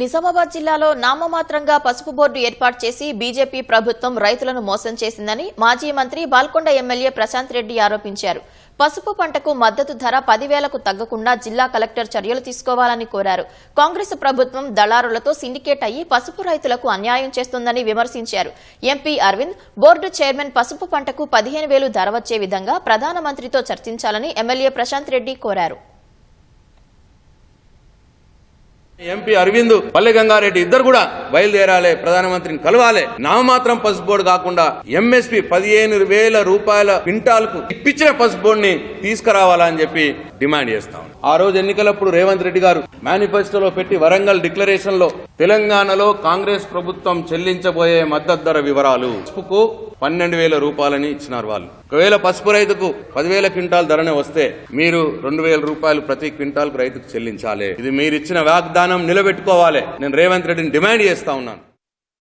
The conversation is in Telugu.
నిజామాబాద్ జిల్లాలో నామమాత్రంగా పసుపు బోర్డు ఏర్పాటు చేసి బీజేపీ ప్రభుత్వం రైతులను మోసం చేసిందని మాజీ మంత్రి బాల్కొండ ఎమ్మెల్యే ప్రశాంత్ రెడ్డి ఆరోపించారు. పసుపు పంటకు మద్దతు ధర పదివేలకు తగ్గకుండా జిల్లా కలెక్టర్ చర్యలు తీసుకోవాలని కోరారు. కాంగ్రెస్ ప్రభుత్వం దళారులతో సిండికేట్ అయ్యి పసుపు రైతులకు అన్యాయం చేస్తుందని విమర్శించారు. ఎంపీ అరవింద్ బోర్డు చైర్మన్ పసుపు పంటకు పదిహేను వేలు ధర వచ్చే విధంగా ప్రధానమంత్రితో చర్చించాలని ఎమ్మెల్యే ప్రశాంత్ రెడ్డి కోరారు. ఎంపీ అరవింద్ పల్లె గంగారెడ్డి ఇద్దరు కూడా బయలుదేరాలి ప్రధానమంత్రిని కలవాలి. నామమాత్రం పసుపు బోర్డు కాకుండా ఎంఎస్పి పదిహేను వేల రూపాయల క్వింటాల్కు ఇప్పించిన పసుపు బోర్డుని తీసుకురావాలని చెప్పి డిమాండ్ చేస్తాం ఆ రోజు ఎన్నికలప్పుడు రేవంత్ రెడ్డి గారు మేనిఫెస్టోలో పెట్టి వరంగల్ డిక్లరేషన్లో తెలంగాణలో కాంగ్రెస్ ప్రభుత్వం చెల్లించబోయే మద్దతు ధర వివరాలు పసుపుకు పన్నెండు వేల రూపాయలని ఇచ్చినారు వాళ్ళు. ఒకవేళ పసుపు రైతుకు పదివేల క్వింటాల్ ధరనే వస్తే మీరు రెండు వేల రూపాయలు ప్రతి క్వింటాల్కు రైతుకు చెల్లించాలి. ఇది మీరు ఇచ్చిన వాగ్దానం నిలబెట్టుకోవాలి. నేను రేవంత్ రెడ్డిని డిమాండ్ చేస్తా ఉన్నాను.